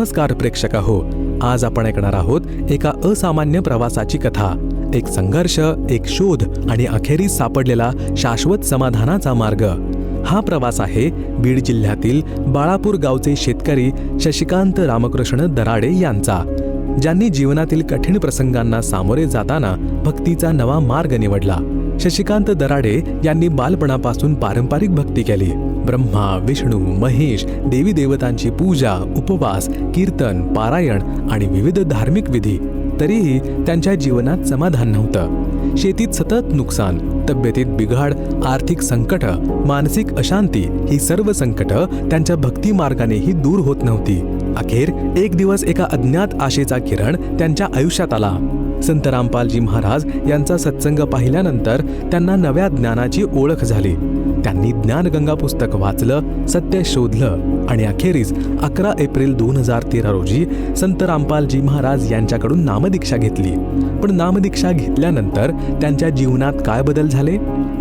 नमस्कार प्रेक्षक हो आज आपण ऐकणार आहोत एका असामान्य प्रवासाची कथा. एक संघर्ष एक शोध आणि अखेरीस सापडलेला शाश्वत समाधानाचा मार्ग. हा प्रवास आहे बीड जिल्ह्यातील बाळापूर गावचे शेतकरी शशिकांत रामकृष्ण दराडे यांचा. ज्यांनी जीवनातील कठीण प्रसंगांना सामोरे जाताना भक्तीचा नवा मार्ग निवडला. शशिकांत दराडे यांनी बालपणापासून पारंपरिक भक्ती केली. ब्रह्मा विष्णू महेश देवी देवतांची पूजा उपवास कीर्तन पारायण आणि विविध धार्मिक विधी. तरीही त्यांच्या जीवनात समाधान नव्हतं. शेतीत सतत नुकसान तब्येतीत बिघाड आर्थिक संकट मानसिक अशांती ही सर्व संकट त्यांच्या भक्ती मार्गानेही दूर होत नव्हती. अखेर एक दिवस एका अज्ञात आशेचा किरण त्यांच्या आयुष्यात आला. संत रामपालजी महाराज यांचा सत्संग पाहिल्यानंतर त्यांना नव्या ज्ञानाची ओळख झाली. त्यांनी ज्ञानगंगा पुस्तक वाचलं सत्य शोधलं आणि अखेरीस अकरा एप्रिल दोन हजार तेरा रोजी संत रामपालजी महाराज यांच्याकडून नामदीक्षा घेतली. पण नामदीक्षा घेतल्यानंतर त्यांच्या जीवनात काय बदल झाले?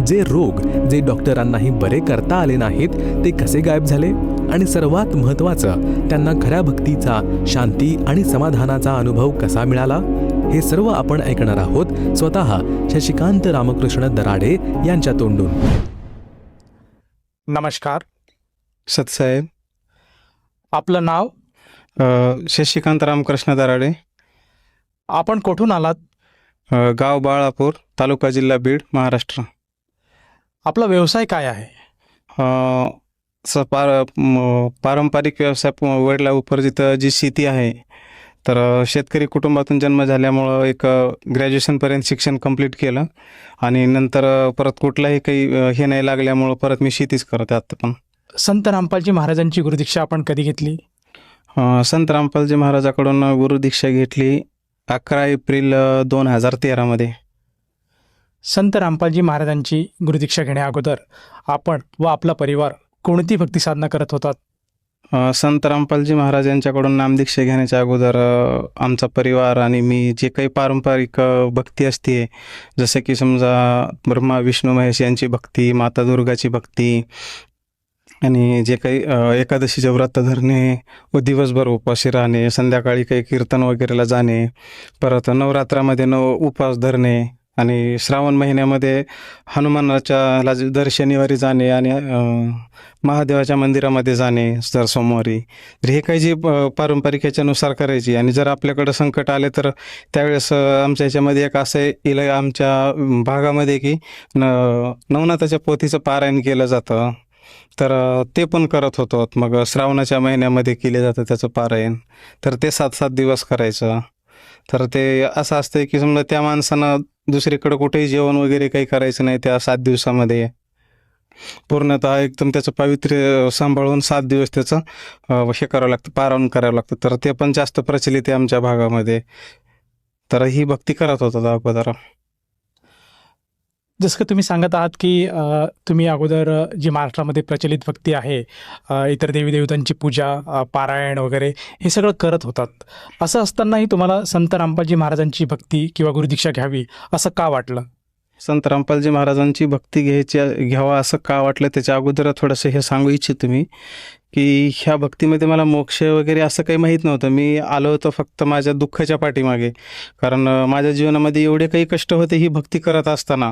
जे रोग जे डॉक्टरांनाही बरे करता आले नाहीत ते कसे गायब झाले? आणि सर्वात महत्त्वाचं त्यांना खऱ्या भक्तीचा शांती आणि समाधानाचा अनुभव कसा मिळाला? हे सर्व आपण ऐकणार आहोत स्वतः शशिकांत रामकृष्ण दराडे यांच्या तोंडून. नमस्कार. सतसाहेब. आपलं नाव? अ, शशिकांत रामकृष्ण दराडे. आपण कुठून आलात? अ, गाव बाळापूर तालुका जिल्हा बीड महाराष्ट्र. आपला व्यवसाय काय आहे? अ, स पार म, पारंपरिक व्यवसाय प- वडला उपर्जित जी शेती आहे तर शेतकरी कुटुंबातून जन्म झाल्यामुळं एक ग्रॅज्युएशनपर्यंत शिक्षण कंप्लीट केलं. आणि नंतर परत कुठलाही काही हे नाही लागल्यामुळं परत मी शेतीच करत आहे आता पण. संत रामपालजी महाराजांची गुरुदीक्षा आपण कधी घेतली? संत रामपालजी महाराजाकडून गुरुदीक्षा घेतली अकरा एप्रिल दोन हजार तेरामध्ये संत रामपालजी महाराजांची गुरुदीक्षा घेण्या अगोदर आपण व आपला परिवार कोणती भक्ती साधना करत होतात? संत रामपालजी महाराज यांच्याकडून नामदीक्षा घेण्याच्या अगोदर आमचा परिवार आणि मी जे काही पारंपरिक भक्ती असते जसं की समजा ब्रह्मा विष्णू महेश यांची भक्ती माता दुर्गाची भक्ती आणि जे काही एकादशीचे व्रत धरणे व दिवसभर उपाशी राहणे संध्याकाळी काही कीर्तन वगैरेला जाणे परत नवरात्रामध्ये नव उपवास धरणे आणि श्रावण महिन्यामध्ये हनुमानाच्या दर शनिवारी जाणे आणि महादेवाच्या मंदिरामध्ये जाणे दर सोमवारी. तर हे काही जी प- पारंपरिक ह्याच्यानुसार करायची. आणि जर आपल्याकडं संकट आले तर त्यावेळेस आमच्या ह्याच्यामध्ये एक असं इला आमच्या भागामध्ये की न नवनाथाच्या पोथीचं पारायण केलं जातं. तर ते पण करत होतो. मग श्रावणाच्या महिन्यामध्ये केले जातं त्याचं पारायण. तर ते सात सात दिवस करायचं. तर ते असं असतं की समजा त्या माणसानं दुसरीकडं कुठेही जेवण वगैरे काही करायचं नाही त्या सात दिवसामध्ये. पूर्णतः एकदम त्याचं पावित्र्य सांभाळून सात दिवस त्याचं हे करावं लागतं पारावण करावं लागतं. तर ते पण जास्त प्रचलित आहे आमच्या भागामध्ये. तर ही भक्ती करत होता अगोदर. जसं तुम्ही सांगत आहात की तुम्ही अगोदर जी महाराष्ट्रामध्ये प्रचलित भक्ती आहे इतर देवी देवतांची पूजा पारायण वगैरे हे सगळं करत होतात. असं असतानाही तुम्हाला संत रामपालजी महाराजांची भक्ती किंवा गुरुदीक्षा घ्यावी असं का वाटलं? संत रामपालजी महाराजांची भक्ती घ्यायची घ्यावा असं का वाटलं त्याच्या अगोदर थोडंसं हे सांगू इच्छितो मी की ह्या भक्तीमध्ये मला मोक्ष वगैरे असं काही माहीत नव्हतं. मी आलो होतो फक्त माझ्या दुःखाच्या पाठीमागे. कारण माझ्या जीवनामध्ये एवढे काही कष्ट होते ही भक्ती करत असताना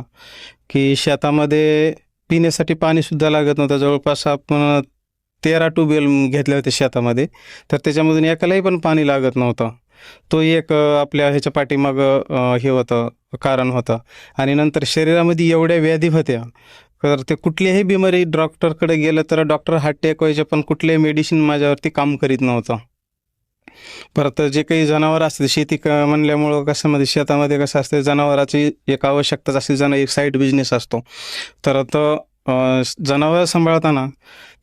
की शेतामध्ये पिण्यासाठी पाणीसुद्धा लागत नव्हतं. जवळपास आपण तेरा ट्यूबवेल घेतले होते शेतामध्ये. तर त्याच्यामधून एकालाही पण पाणी लागत नव्हतं. तो एक आपल्या ह्याच्या पाठीमागं हे होतं कारण होतं. आणि नंतर शरीरामध्ये एवढ्या व्याधी होत्या तर ते कुठलीही बिमारी डॉक्टरकडे गेलं तर डॉक्टर हात टेकवायचे पण कुठलेही मेडिसिन माझ्यावरती काम करीत नव्हतं. परत जे काही जनावर असते शेती क म्हणल्यामुळं कसं म्हणजे शेतामध्ये कसं असते जनावराची एक आवश्यकताच असते जण एक साईड बिझनेस असतो. तर तो जनावर सांभाळताना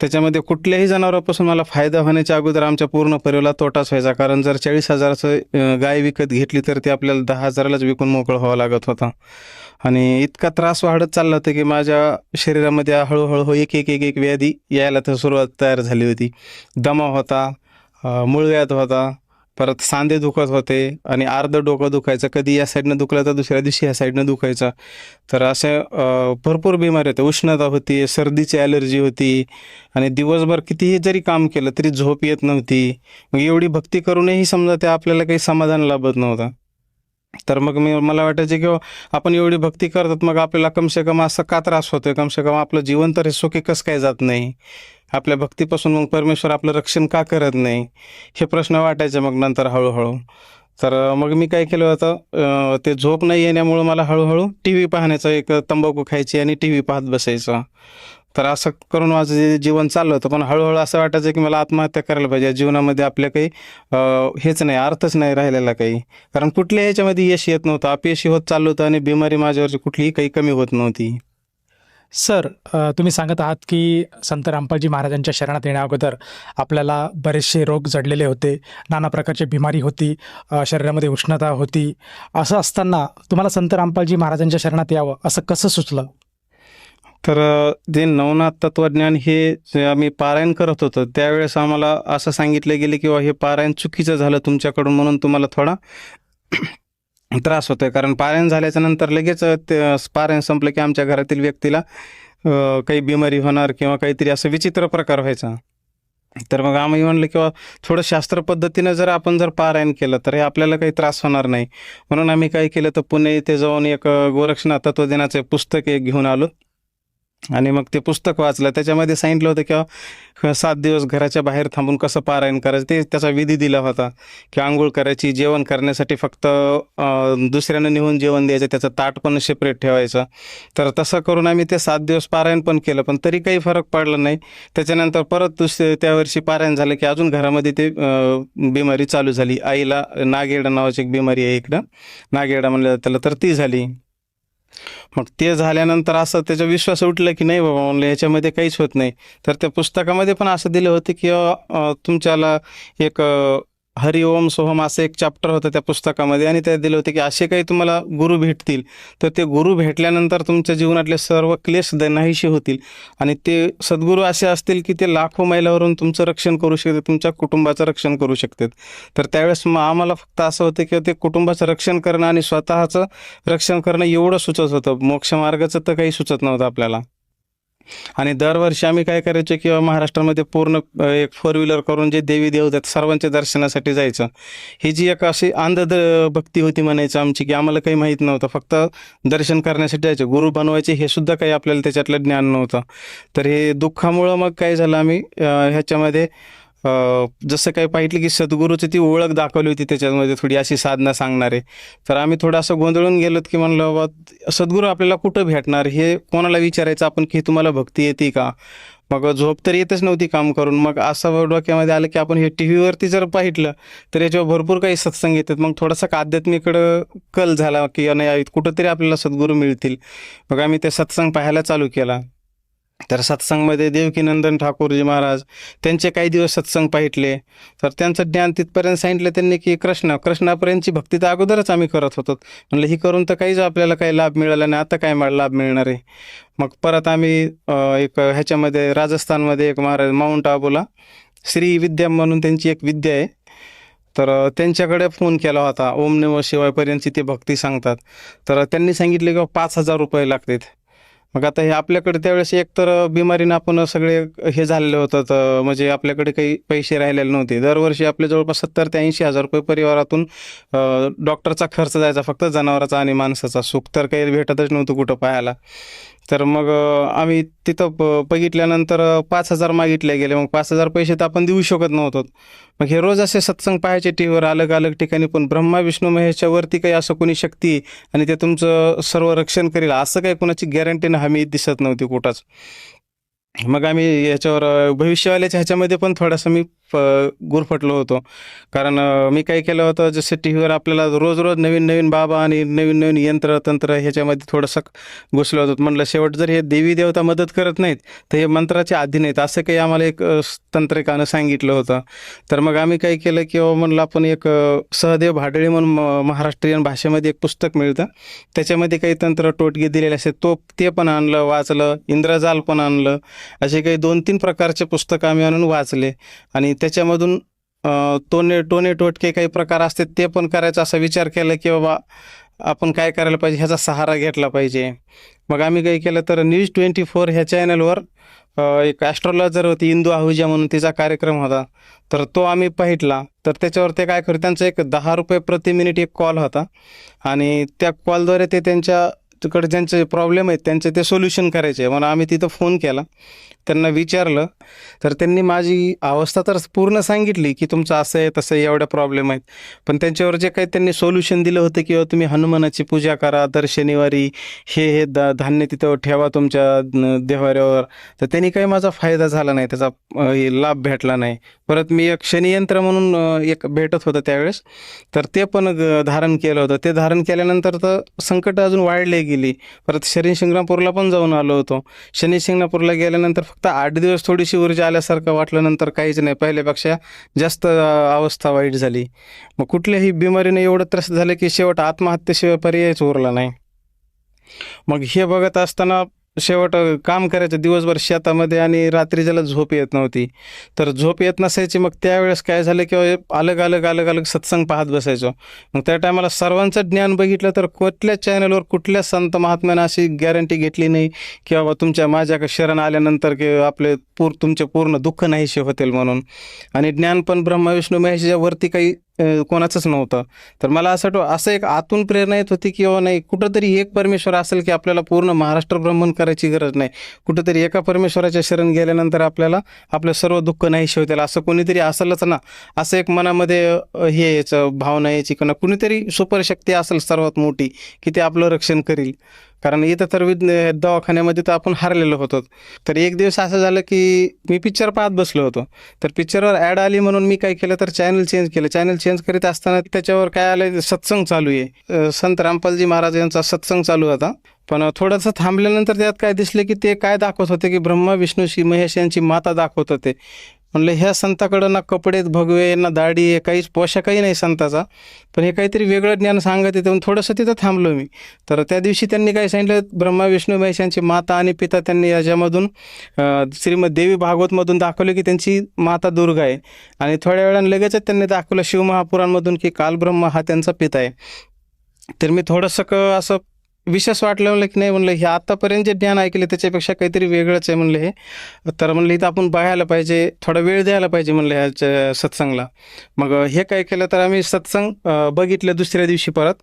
त्याच्यामध्ये कुठल्याही जनावरापासून मला फायदा होण्याच्या अगोदर आमच्या पूर्ण परिवाराला तोटाच व्हायचा. कारण जर चाळीस हजाराचं गाय विकत घेतली तर ती आपल्याला दहा हजारालाच विकून मोकळं व्हावं लागत होता. आणि इतका त्रास वाढत चालला होता की माझ्या शरीरामध्ये हळूहळू एक एक एक एक व्याधी यायला तर सुरुवात तयार झाली होती. दमा होता मूळव्याध होता परत सांधे दुखत होते आणि अर्ध डोकं दुखायचं. कधी या साईडनं दुखलं तर दुसऱ्या दिवशी या साईडनं दुखायचं. तर असे भरपूर बिमारी होते. उष्णता होती सर्दीची ॲलर्जी होती आणि दिवसभर कितीही जरी काम केलं तरी झोप येत नव्हती. मग एवढी भक्ती करूनही समजा ते आपल्याला काही समाधान लाभत नव्हतं. तर मग मी मला वाटायचं की हो, आपण एवढी भक्ती करतात मग आपल्याला कमसे कम असं का त्रास होतोय? कमसे कम आपलं जीवन तर हे सुखी कसं काय जात नाही? आपल्या भक्तीपासून मग परमेश्वर आपलं रक्षण का करत नाही? हे प्रश्न वाटायचे मग नंतर हळूहळू. तर मग मी काय केलं होतं ते झोप नाही येण्यामुळं मला हळूहळू टी व्ही पाहण्याचं एक तंबाखू खायची आणि टी व्ही पाहत बसायचं. तर असं करून माझं जे जीवन चाललं होतं पण हळूहळू असं वाटायचं की मला आत्महत्या करायला पाहिजे. जीवनामध्ये आपल्या काही हेच नाही अर्थच नाही राहिलेला काही. कारण कुठल्याही ह्याच्यामध्ये यश येत नव्हतं. अपयशी होत चाललं होतं आणि बिमारी माझ्यावरची कुठलीही काही कमी होत नव्हती. सर तुम्ही सांगत आहात की संत रामपालजी महाराजांच्या शरणात येण्या अगोदर आपल्याला बरेचसे रोग जडलेले होते नाना प्रकारची बिमारी होती शरीरामध्ये उष्णता होती. असं असताना तुम्हाला संत रामपालजी महाराजांच्या शरणात यावं असं कसं सुचलं? तर जे नवनाथ तत्वज्ञान हे जे आम्ही पारायण करत होतो त्यावेळेस आम्हाला असं सांगितलं गेलं की हे पारायण चुकीचं झालं तुमच्याकडून म्हणून तुम्हाला थोडा त्रास होतोय. कारण पारायण झाल्याच्यानंतर लगेच ते पारायण संपलं की आमच्या घरातील व्यक्तीला काही बिमारी होणार किंवा काहीतरी असं विचित्र प्रकार व्हायचा. तर मग आम्ही म्हणलं किंवा थोडं शास्त्र पद्धतीनं जर आपण जर पारायण केलं तर हे आपल्याला काही त्रास होणार नाही. म्हणून आम्ही काय केलं तर पुणे इथे जाऊन एक गोरक्षनाथ तत्वज्ञानाचे पुस्तक एक घेऊन आलो. आणि मग ते पुस्तक वाचलं त्याच्यामध्ये सांगितलं होतं की सात दिवस घराच्या बाहेर थांबून कसं पारायण करायचं? ते त्याचा विधी दिला होता की आंघोळ करायची जेवण करण्यासाठी फक्त दुसऱ्यानं नेऊन जेवण द्यायचं त्याचं ताट पण सेपरेट ठेवायचं. तर तसं करून आम्ही ते सात दिवस पारायण पण केलं पण तरी काही फरक पडला नाही. त्याच्यानंतर परत दुसरे त्या वर्षी पारायण झालं की अजून घरामध्ये ते बिमारी चालू झाली. आईला नागेडा नावाची एक बिमारी आहे इकडं. नागेडा म्हणलं त्याला तर ती झाली. मग ते झाल्यानंतर असं त्याचा विश्वास उठला की नाही बाबा म्हणलं याच्यामध्ये काहीच होत नाही. तर त्या पुस्तकामध्ये पण असं दिलं होतं की तुमच्याला एक अ, हरि ओम सोहम असं एक चॅप्टर होतं त्या पुस्तकामध्ये. आणि त्यात दिलं होतं की असे काही तुम्हाला गुरु भेटतील तर ते गुरु भेटल्यानंतर तुमच्या जीवनातले सर्व क्लेश द- होतील. आणि ते सद्गुरू असे असतील की ते लाखो मैलावरून तुमचं रक्षण करू शकते तुमच्या कुटुंबाचं रक्षण करू शकतात. तर त्यावेळेस मग आम्हाला फक्त असं होतं की ते कुटुंबाचं रक्षण करणं आणि स्वतःचं रक्षण करणं एवढं सुचत होतं. मोक्षमार्गाचं तर काही सुचत नव्हतं आपल्याला. आणि दरवर्षी आम्ही काय करायचो किंवा महाराष्ट्रामध्ये पूर्ण एक फोर व्हीलर करून जे देवी देवतात सर्वांच्या दर्शनासाठी जायचं. ही जी एक अशी अंध भक्ती होती म्हणायचं आमची की आम्हाला काही माहीत नव्हतं. फक्त दर्शन करण्यासाठी जायचं. गुरु बनवायचे हे सुद्धा काही आपल्याला त्याच्यातलं ज्ञान नव्हतं. तर हे दुःखामुळं मग काय झालं आम्ही ह्याच्यामध्ये जसं काही पाहिलं की सद्गुरूची ती ओळख दाखवली होती त्याच्यामध्ये थोडी अशी साधना सांगणारे. तर आम्ही थोडं असं गोंधळून गेलोत की म्हणलं बाबा सद्गुरू आपल्याला कुठं भेटणार? हे कोणाला विचारायचं? आपण की तुम्हाला भक्ती येते का? मग झोप तर येतच नव्हती काम करून. मग असं डोक्यामध्ये आलं की आपण हे टी व्हीवरती जर पाहिलं तर याच्यावर भरपूर काही सत्संग येतात. मग थोडासा का आध्यात्मिकडं कल झाला की नाही कुठंतरी आपल्याला सद्गुरू मिळतील. मग आम्ही ते सत्संग पाहायला चालू केला. तर सत्संगमध्ये देवकीनंदन ठाकूरजी महाराज त्यांचे काही दिवस सत्संग पाहिटले. तर त्यांचं ज्ञान तिथपर्यंत सांगितलं त्यांनी की कृष्ण कृष्णापर्यंतची भक्ती तर अगोदरच आम्ही करत होतो. म्हणलं ही करून तर काहीच आपल्याला काही लाभ मिळाला नाही. आता काय मला लाभ मिळणार आहे? मग परत आम्ही एक ह्याच्यामध्ये राजस्थानमध्ये एक महाराज माउंट आबूला श्री विद्या म्हणून त्यांची एक विद्या आहे. तर त्यांच्याकडे फोन केला होता. ओम नम शिवायपर्यंतची ते भक्ती सांगतात. तर त्यांनी सांगितले की पाच हजार रुपये लागतात. मग आता हे आपल्याकडे त्यावेळेस एक तर बिमारीनं आपण सगळे हे झालेलं होतं तर म्हणजे आपल्याकडे काही पैसे राहिलेले नव्हते. दरवर्षी आपल्या जवळपास सत्तर ते ऐंशी हजार रुपये परिवारातून डॉक्टरचा खर्च जायचा फक्त जनावराचा आणि माणसाचा. सुख तर काही भेटतच नव्हतं कुठं पाहायला. तर मग आम्ही तिथं प बघितल्यानंतर पाच हजार मागितले गेले. मग पाच हजार पैसे तर आपण देऊ शकत नव्हतो. मग हे रोज असे सत्संग पाहायचे टी व्हीवर अलग अलग ठिकाणी पण. ब्रह्मा विष्णू महेशच्या वरती काही असं कोणी शक्ती आणि ते तुमचं सर्व रक्षण करेल असं काही कोणाची गॅरंटी हमी दिसत नव्हती कुठंच. मग आम्ही याच्यावर भविष्यवाल्याच्या ह्याच्यामध्ये पण थोडासा मी प गुरफटलो होतो. कारण मी काय केलं होतं जसं टी व्हीवर आपल्याला रोज रोज नवीन नवीन बाबा आणि नवीन नवीन यंत्र तंत्र ह्याच्यामध्ये थोडंसं घुसलं होतं. म्हणलं शेवट जर हे देवी देवता मदत करत नाहीत तर हे मंत्राच्या अधीन आहेत. असं काही आम्हाला एक तंत्रिकानं सांगितलं होतं. तर मग आम्ही काय केलं की बाबा म्हणलं आपण एक सहदेव भाडळी म्हणून म- महाराष्ट्रीयन भाषेमध्ये एक पुस्तक मिळतं. त्याच्यामध्ये काही तंत्र टोटके दिलेले असते तो ते पण आणलं वाचलं इंद्रजाल पण आणलं. असे काही दोन तीन प्रकारचे पुस्तकं आम्ही आणून वाचले. आणि त्याच्यामधून टोने टोने टोटके काही प्रकार असतात ते पण करायचा असा विचार केला की बाबा आपण काय करायला पाहिजे ह्याचा सहारा घेतला पाहिजे. मग आम्ही काही केलं तर न्यूज ट्वेंटी फोर ह्या चॅनलवर एक ॲस्ट्रॉलॉजर होती इंदू आहुजा म्हणून तिचा कार्यक्रम होता. तर तो आम्ही पाहिटला तर त्याच्यावर ते काय करू त्यांचा एक दहा रुपये प्रति मिनिट एक कॉल होता. आणि त्या कॉलद्वारे ते त्यांच्या तिकडे ज्यांचे प्रॉब्लेम आहेत त्यांचे ते सोल्युशन करायचे म्हणून आम्ही तिथं फोन केला. त्यांना विचारलं. तर त्यांनी माझी अवस्था तर पूर्ण सांगितली की तुमचं असं आहे तसं एवढ्या प्रॉब्लेम आहेत. पण त्यांच्यावर जे काही त्यांनी सोल्युशन दिलं होतं किंवा तुम्ही हनुमानाची पूजा करा दर शनिवारी हे हे द धान्य तिथं ठेवा तुमच्या देवाऱ्यावर तर त्यांनी काही माझा फायदा झाला नाही त्याचा लाभ भेटला नाही. परत मी एक शनियंत्र म्हणून एक भेटत होतं त्यावेळेस. तर ते पण धारण केलं होतं. ते धारण केल्यानंतर तर संकट अजून वाढले गेली. परत शनी शिंगणापूरला पण जाऊन आलो होतो. शनी शिंगणापूरला गेल्यानंतर फक्त आठ दिवस थोडीशी ऊर्जा आल्यासारखं वाटलं नंतर काहीच नाही. पहिल्यापेक्षा जास्त अवस्था वाईट झाली. मग कुठल्याही बिमारीने एवढं त्रस्त झालं की शेवट आत्महत्येशिवाय पर्यायच उरला नाही. मग हे बघत असताना शेवट काम करायचं दिवसभर शेतामध्ये आणि रात्री ज्याला झोप येत नव्हती. तर झोप येत नसायची मग त्यावेळेस काय झालं किंवा अलग अलग अलग अलग सत्संग पाहत बसायचो. मग त्या टायमाला सर्वांचं ज्ञान बघितलं तर कुठल्याच चॅनलवर कुठल्या संत महात्म्यानं अशी गॅरंटी घेतली नाही की बाबा तुमच्या माझ्या शरण आल्यानंतर की आपले पूर तुमचे पूर्ण दुःख नाहीसे होतील म्हणून. आणि ज्ञान पण ब्रह्मा विष्णू महेशच्या वरती काही कोणाचंच नव्हतं. तर मला असं वाटतं असं एक आतून प्रेरणा येत होती की बाबा नाही कुठंतरी एक परमेश्वर असेल की आपल्याला पूर्ण महाराष्ट्र भ्रमण करायची गरज नाही. कुठंतरी एका परमेश्वराच्या शरण गेल्यानंतर आपल्याला आपलं सर्व दुःख नाही होतील. असं कोणीतरी असेलच ना असं एक मनामध्ये हे याचं भावना यायची किंवा कुणीतरी सुपरशक्ती असेल सर्वात मोठी की ते आपलं रक्षण करील. कारण इथं तर विद दवाखान्यामध्ये तर आपण हारलेलो होतो. तर एक दिवस असं झालं की मी पिक्चर पाहत बसलो होतो. तर पिक्चरवर ॲड आली म्हणून मी काय केलं तर चॅनल चेंज केलं. चॅनल चेंज करीत असताना त्याच्यावर काय आलं सत्संग चालू आहे. संत रामपालजी महाराज यांचा सत्संग चालू होता. पण थोडंसं थांबल्यानंतर त्यात काय दिसले की ते काय दाखवत होते की ब्रह्मा विष्णू श्री महेश यांची माता दाखवत होते. म्हणलं ह्या संताकडं ना कपडे भगवे ना दाढी आहे काहीच पोशाखही नाही संताचा. पण हे काहीतरी वेगळं ज्ञान सांगत येते थोडंसं तिथं थांबलो मी. तर त्या दिवशी त्यांनी काय सांगितलं ब्रह्मा विष्णू महेश यांची माता आणि पिता त्यांनी याच्यामधून श्रीमद देवी भागवतमधून दाखवले की त्यांची माता दुर्गा आहे. आणि थोड्या वेळानं लगेचच त्यांनी दाखवलं शिवमहापुराणमधून की कालब्रह्मा हा त्यांचा पिता आहे. तर मी थोडंसं क असं विशेष वाटलं म्हणलं की नाही म्हणलं हे आतापर्यंत जे ज्ञान ऐकले त्याच्यापेक्षा काहीतरी वेगळंच आहे म्हणलं हे. तर म्हणलं इथं आपण बघायला पाहिजे थोडा वेळ द्यायला पाहिजे म्हणलं ह्याच्या सत्संगला. मग हे काय केलं तर आम्ही सत्संग बघितलं दुसऱ्या दिवशी परत.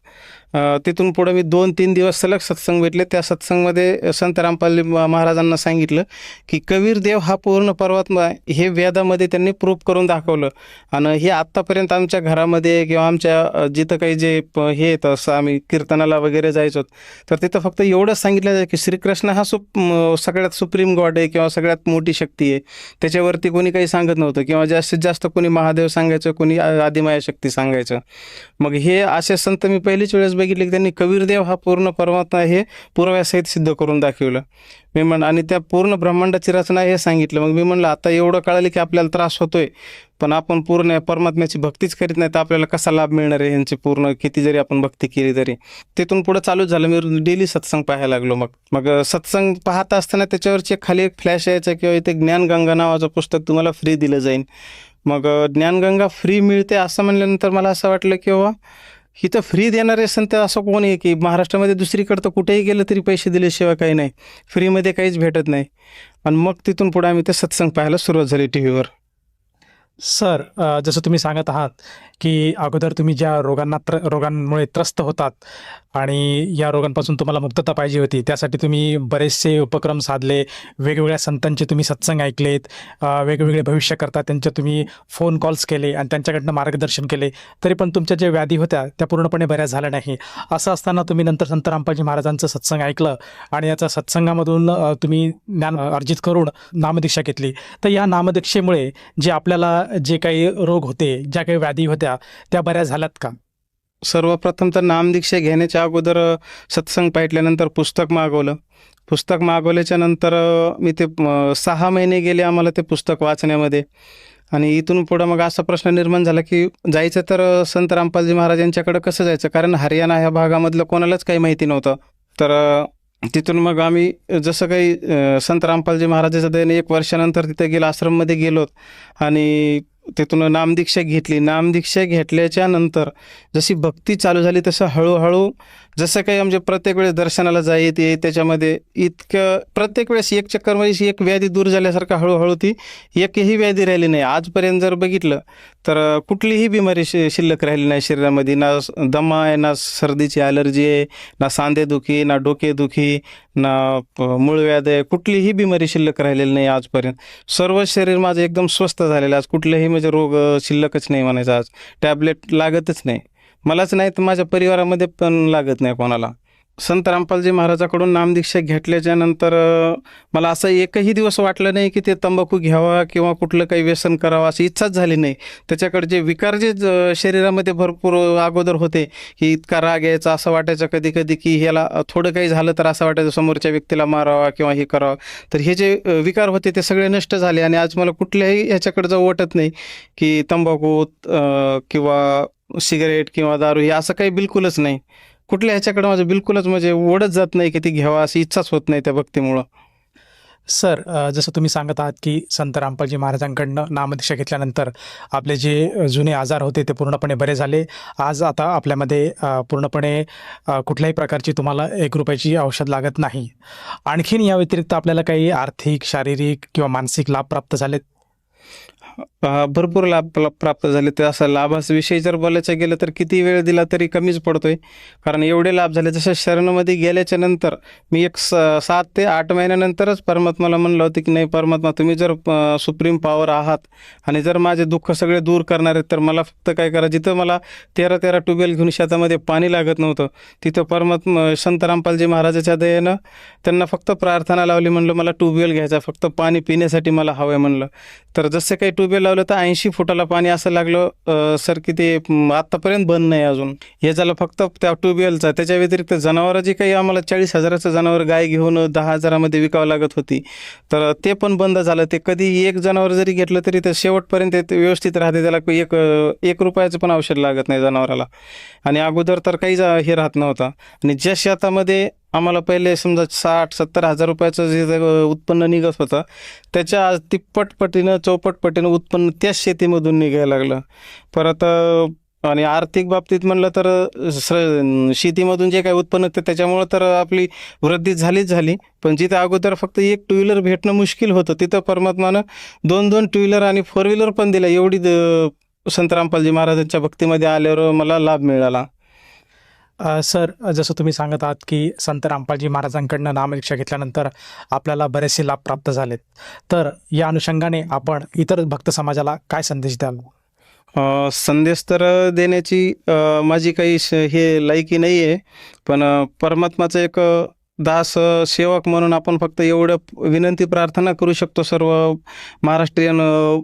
तिथून पुढं मी दोन तीन दिवस सलग सत्संग भेटले. त्या सत्संगमध्ये संत रामपाल महाराजांना सांगितलं की कबीर देव हा पूर्ण परमात्मा आहे हे वेदामध्ये त्यांनी प्रूफ करून दाखवलं. आणि हे आत्तापर्यंत आमच्या घरामध्ये किंवा आमच्या जिथं काही जे प- हे येतं असं आम्ही कीर्तनाला वगैरे जायचो. तर तिथं फक्त एवढंच सांगितलं जातं की श्रीकृष्ण हा सुप सगळ्यात सुप्रीम गॉड आहे किंवा सगळ्यात मोठी शक्ती आहे. त्याच्यावरती कोणी काही सांगत नव्हतं किंवा जास्तीत जास्त कोणी महादेव सांगायचं कोणी आदिमाया शक्ती सांगायचं. मग हे असे संत मी पहिलीच वेळेस बघितले की त्यांनी कबीरदेव हा पूर्ण परमात्मा हे पुराव्यासहित सिद्ध करून दाखवलं. मी म्हण आणि त्या पूर्ण ब्रह्मांडाची रचना हे सांगितलं. मग मी म्हणलं आता एवढं कळालं की आपल्याला त्रास होतोय. पण आपण पूर्ण परमात्म्याची भक्तीच करीत नाही तर आपल्याला कसा लाभ मिळणार आहे यांची पूर्ण किती जरी आपण भक्ती केली तरी. तिथून पुढं चालू झालं. मी डेली सत्संग पाहायला लागलो मग. मग सत्संग पाहत असताना त्याच्यावरची खाली एक फ्लॅश यायचा किंवा इथे ज्ञानगंगा नावाचं पुस्तक तुम्हाला फ्री दिलं जाईल मग ज्ञानगंगा फ्री मिळते असं म्हणल्यानंतर मला असं वाटलं की बाबा इथं फ्री देणारे संत असं कोण आहे की महाराष्ट्रामध्ये दुसरीकडं तर कुठेही गेलं तरी पैसे दिल्याशिवाय काही नाही. फ्रीमध्ये काहीच भेटत नाही. आणि मग तिथून पुढे आम्ही ते सत्संग पाहायला सुरुवात झाली टी व्हीवर सर जसं तुम्ही सांगत आहात की अगोदर तुम्ही ज्या रोगांना त्र रोगांमुळे त्रस्त होतात आणि या रोगांपासून तुम्हाला मुक्तता पाहिजे होती त्यासाठी तुम्ही बरेचसे उपक्रम साधले वेगवेगळ्या संतांचे तुम्ही सत्संग ऐकलेत वेगवेगळे भविष्य करता त्यांचे तुम्ही फोन कॉल्स केले आणि त्यांच्याकडनं मार्गदर्शन केले तरी पण तुमच्या ज्या व्याधी होत्या त्या पूर्णपणे बऱ्या झाल्या नाही. असं असताना तुम्ही नंतर संत रामपाजी महाराजांचं सत्संग ऐकलं आणि याचा सत्संगामधून तुम्ही ज्ञान अर्जित करून नामदीक्षा घेतली. तर या नामदीक्षेमुळे जे आपल्याला जे काही रोग होते ज्या काही व्याधी होत्या त्या बऱ्या झाल्यात का? सर्वप्रथम तर नामदीक्षा घेण्याच्या अगोदर सत्संग पाहिल्यानंतर पुस्तक मागवलं. पुस्तक मागवल्याच्या नंतर मी ते सहा महिने गेले आम्हाला ते पुस्तक वाचण्यामध्ये. आणि इथून पुढं मग असा प्रश्न निर्माण झाला की जायचं तर संत रामपालजी महाराज यांच्याकडं कसं जायचं? कारण हरियाणा ह्या भागामधलं कोणालाच काही माहिती नव्हतं. तर तिथून मग आम्ही जसं काही संत रामपालजी महाराजाच्या दयाने एक वर्षानंतर तिथे गेलो आश्रममध्ये गेलो आणि तिथून नामदीक्षा घेतली. नामदीक्षा घेतल्याच्या नंतर जशी भक्ती चालू झाली तसं हळूहळू जसं काही म्हणजे प्रत्येक वेळेस दर्शनाला जाय येते त्याच्यामध्ये इतकं प्रत्येक वेळेस एक चक्करमध्ये एक व्याधी दूर झाल्यासारखं हळूहळू ती एकही व्याधी राहिली नाही. आजपर्यंत जर बघितलं तर कुठलीही बिमारी शि शिल्लक राहिली नाही शरीरामध्ये. ना दमा आहे ना सर्दीची ॲलर्जी आहे ना सांधेदुखी ना डोकेदुखी ना मूळव्याध आहे. कुठलीही बिमारी शिल्लक राहिलेली नाही आजपर्यंत. सर्व शरीर माझं एकदम स्वस्त झालेलं आज कुठलेही म्हणजे रोग शिल्लकच नाही म्हणायचं आज. टॅबलेट लागतच नाही. मलाच नाही तर माझ्या परिवारामध्ये पण लागत नाही कोणाला. संत रामपालजी महाराजाकडून नामदीक्षा घेतल्याच्या नंतर मला असं एकही दिवस वाटलं नाही की ते तंबाखू घ्यावा किंवा कुठलं काही व्यसन करावं अशी इच्छाच झाली नाही. त्याच्याकडे जे विकार जे ज- शरीरामध्ये भरपूर अगोदर होते की इतका राग यायचा असं वाटायचं कधी कधी की ह्याला थोडं काही झालं तर असं वाटायचं समोरच्या व्यक्तीला मारावा किंवा हे करावं. तर हे जे विकार होते ते सगळे नष्ट झाले आणि आज मला कुठल्याही ह्याच्याकडे जाऊ वाटत नाही की तंबाखू किंवा सिगरेट किंवा दारू हे असं काही बिलकुलच नाही. कुठल्या ह्याच्याकडे माझं बिलकुलच म्हणजे ओढत जात नाही की ती घ्यावा अशी इच्छाच होत नाही त्या भक्तीमुळं. सर जसं तुम्ही सांगत आहात की संत रामपालजी महाराजांकडनं नामदीक्षा घेतल्यानंतर आपले जे जुने आजार होते ते पूर्णपणे बरे झाले. आज आता आपल्यामध्ये पूर्णपणे कुठल्याही प्रकारची तुम्हाला एक रुपयाची औषध लागत नाही. आणखीन या व्यतिरिक्त आपल्याला काही आर्थिक शारीरिक किंवा मानसिक लाभ प्राप्त झालेत? भरपूर लाभ प्राप्त झाले. ते असं लाभाविषयी जर बोलायचं गेलं तर किती वेळ दिला तरी कमीच पडतोय. कारण एवढे लाभ झाले जसं शरणमध्ये गेल्याच्यानंतर मी एक स सात ते आठ महिन्यानंतरच परमात्माला म्हणलं होतं की नाही परमात्मा तुम्ही जर सुप्रीम पॉवर आहात आणि जर माझे दुःख सगळे दूर करणार आहेत तर मला फक्त काय करा जिथं मला तेरा तेरा ट्यूबवेल घेऊन शेतामध्ये पाणी लागत नव्हतं तिथं परमात्मा संत रामपालजी महाराजाच्या दयेनं त्यांना फक्त प्रार्थना लावली म्हणलं मला ट्यूबवेल घ्यायचा फक्त पाणी पिण्यासाठी मला हवं आहे म्हणलं. तर जसं काही ट्यूबवेल लावलं तर ऐंशी फुटाला पाणी असं लागलं सर की ते आत्तापर्यंत बंद नाही अजून. हे झालं फक्त त्या ट्यूबवेलचा. त्याच्या व्यतिरिक्त जनावरं जी काही आम्हाला चाळीस हजाराचं जनावर गाय घेऊन दहा हजारामध्ये विकावं लागत होती. तर ते पण बंद झालं. ते कधी एक जनावर जरी घेतलं तरी ते शेवटपर्यंत ते व्यवस्थित राहते. त्याला एक एक रुपयाचं पण औषध लागत नाही जनावराला. आणि अगोदर तर काही हे राहत नव्हतं. आणि ज्या शेतामध्ये आम्हाला पहिले समजा साठ सत्तर हजार रुपयाचं जे उत्पन्न निघत होतं त्याच्या आज तिप्पट पटीनं चौपट पटीनं उत्पन्न त्याच शेतीमधून निघायला लागलं. परत आणि आर्थिक बाबतीत म्हणलं तर स शेतीमधून जे काही उत्पन्न ते त्याच्यामुळं तर आपली वृद्धी झालीच झाली. पण जिथे अगोदर फक्त एक टू व्हीलर भेटणं मुश्किल होतं तिथं परमात्मानं दोन दोन टू व्हीलर आणि फोर व्हीलर पण दिल्या एवढी द- संत रामपालजी महाराजांच्या भक्तीमध्ये आल्यावर मला लाभ मिळाला. सर जसं तुम्ही सांगत आहात की संत रामपालजी महाराजांकडनं नामदीक्षा घेतल्यानंतर आपल्याला बरेचसे लाभ प्राप्त झालेत. तर या अनुषंगाने आपण इतर भक्त समाजाला काय संदेश द्याल? संदेश तर देण्याची माझी काही श- हे लायकी नाही आहे पण परमात्माचं एक दास सेवक म्हणून आपण फक्त एवढं विनंती प्रार्थना करू शकतो सर्व महाराष्ट्रीयन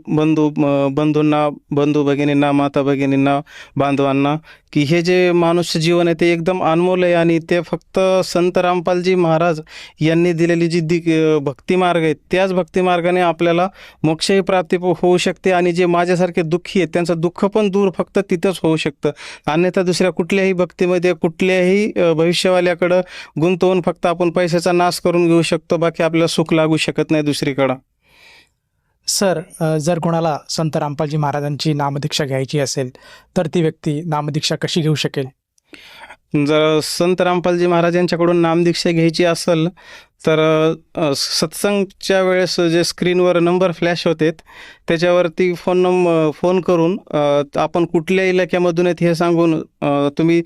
बंधू बंधूंना बंधू भगिनींना माता भगिनींना बांधवांना की हे जे मानुष्य जीवन आहे ते एकदम अनमोल आहे आणि ते फक्त संत रामपालजी महाराज यांनी दिलेली जी दि भक्तिमार्ग आहे त्याच भक्तिमार्गाने आपल्याला मोक्षही प्राप्ती होऊ शकते आणि जे माझ्यासारखे दुःखी आहेत त्यांचं दुःख पण दूर फक्त तिथंच होऊ शकतं. अन्यथा दुसऱ्या कुठल्याही भक्तीमध्ये कुठल्याही भविष्यवाल्याकडं गुंतवून फक्त आपण पैशाचा नाश करून घेऊ शकतो बाकी आपल्याला सुख लागू शकत नाही दुसरीकडं. सर जर कोणाला संत रामपालजी महाराजांची नामदीक्षा घ्यायची असेल तर ती व्यक्ती नामदीक्षा कशी घेऊ शकेल? जर संत रामपालजी महाराज यांच्याकडून नामदीक्षा घ्यायची असेल तर सत्संगच्या वेळेस जे स्क्रीनवर नंबर फ्लॅश होते त्याच्यावरती फोन नंब फोन करून आपण कुठल्या इलाक्यामधून आहेत हे सांगून तुम्ही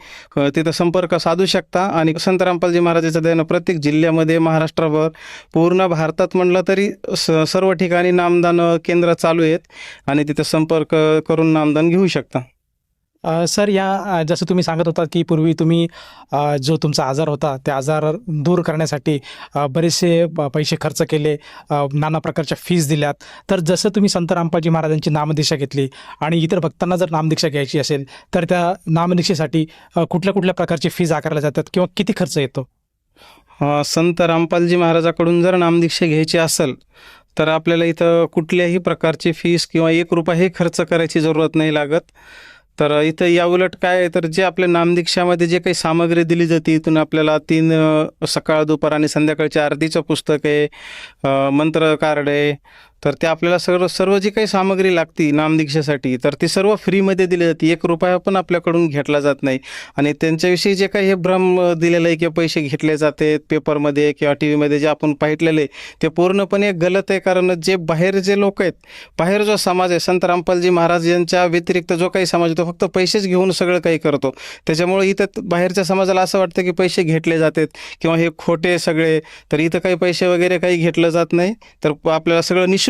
तिथं संपर्क साधू शकता. आणि संत रामपालजी महाराजाच्या दयानं प्रत्येक जिल्ह्यामध्ये महाराष्ट्रभर पूर्ण भारतात म्हणलं तरी स सर्व ठिकाणी नामदान केंद्र चालू आहेत. आणि तिथं संपर्क करून नामदान घेऊ शकता. सर या जसं तुम्ही सांगत होता की पूर्वी तुम्ही जो तुमचा आजार होता त्या आजार दूर करण्यासाठी बरेचसे पैसे खर्च केले नाना प्रकारच्या फीज दिल्यात. तर जसं तुम्ही संत रामपाजी महाराजांची नामदीक्षा घेतली आणि इतर भक्तांना जर नामदीक्षा घ्यायची असेल तर त्या नामदीक्षेसाठी कुठल्या कुठल्या प्रकारची फीज आकारल्या जातात किंवा किती खर्च येतो? संत रामपालजी महाराजाकडून जर नामदीक्षा घ्यायची असेल तर आपल्याला इथं कुठल्याही प्रकारची फीस किंवा एक रुपयाही खर्च करायची जरूरत नाही लागत. तर इथं या उलट काय आहे तर जे आपल्या नामदीक्षामध्ये जे काही सामग्री दिली जाते इथून आपल्याला तीन सकाळ दुपार आणि संध्याकाळच्या आरतीचं पुस्तक आहे मंत्र कार्ड आहे तर ते आपल्याला सर्व सर्व जी काही सामग्री लागती नामदीक्षेसाठी तर ती सर्व फ्रीमध्ये दिली जाते. एक रुपया पण आपल्याकडून घेतला जात नाही. आणि त्यांच्याविषयी जे काही हे भ्रम दिलेलं आहे किंवा पैसे घेतले जाते पेपरमध्ये किंवा टी व्हीमध्ये जे आपण पाहितलेले ते पूर्णपणे गलत आहे. कारण जे बाहेर जे लोक आहेत बाहेर जो समाज आहे संत रामपालजी महाराज यांच्या व्यतिरिक्त जो काही समाज आहे तो फक्त पैसेच घेऊन सगळं काही करतो. त्याच्यामुळे इथं बाहेरच्या समाजाला असं वाटतं की पैसे घेतले जातात किंवा हे खोटे सगळे तर इथं काही पैसे वगैरे काही घेतलं जात नाही. तर आपल्याला सगळं निशुल्क